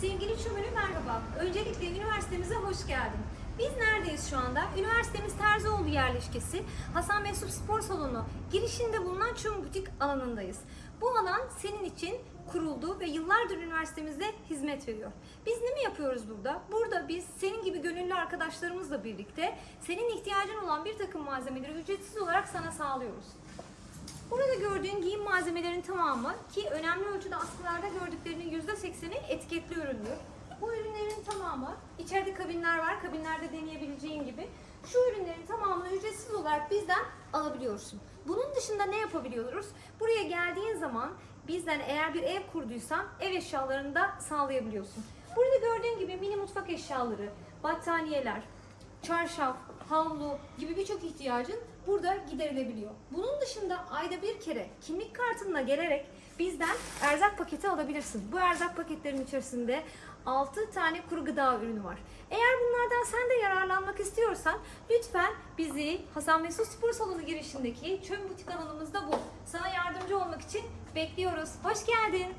Sevgili Çömülü merhaba. Öncelikle üniversitemize hoş geldin. Biz neredeyiz şu anda? Üniversitemiz Terzioğlu yerleşkesi Hasan Mesut Spor Salonu girişinde bulunan Çum Butik alanındayız. Bu alan senin için kuruldu ve yıllardır üniversitemizde hizmet veriyor. Biz ne mi yapıyoruz burada? Burada biz senin gibi gönüllü arkadaşlarımızla birlikte senin ihtiyacın olan bir takım malzemeleri ücretsiz olarak sana sağlıyoruz. Burada gördüğün giyim malzemelerinin tamamı ki önemli ölçüde askılarda gördüklerinin %80'i etiketli üründür. Bu ürünlerin tamamı, içeride kabinler var, kabinlerde deneyebileceğin gibi. Şu ürünlerin tamamını ücretsiz olarak bizden alabiliyorsun. Bunun dışında ne yapabiliyoruz? Buraya geldiğin zaman bizden eğer bir ev kurduysan ev eşyalarını da sağlayabiliyorsun. Burada gördüğün gibi mini mutfak eşyaları, battaniyeler, çarşaf, havlu gibi birçok ihtiyacın burada giderilebiliyor. Bunun dışında ayda bir kere kimlik kartınla gelerek bizden erzak paketi alabilirsin. Bu erzak paketlerin içerisinde 6 tane kuru gıda ürünü var. Eğer bunlardan sen de yararlanmak istiyorsan lütfen bizi Hasan Mesut Spor Salonu girişindeki Çöm Butik alanımızda bul. Sana yardımcı olmak için bekliyoruz. Hoş geldin.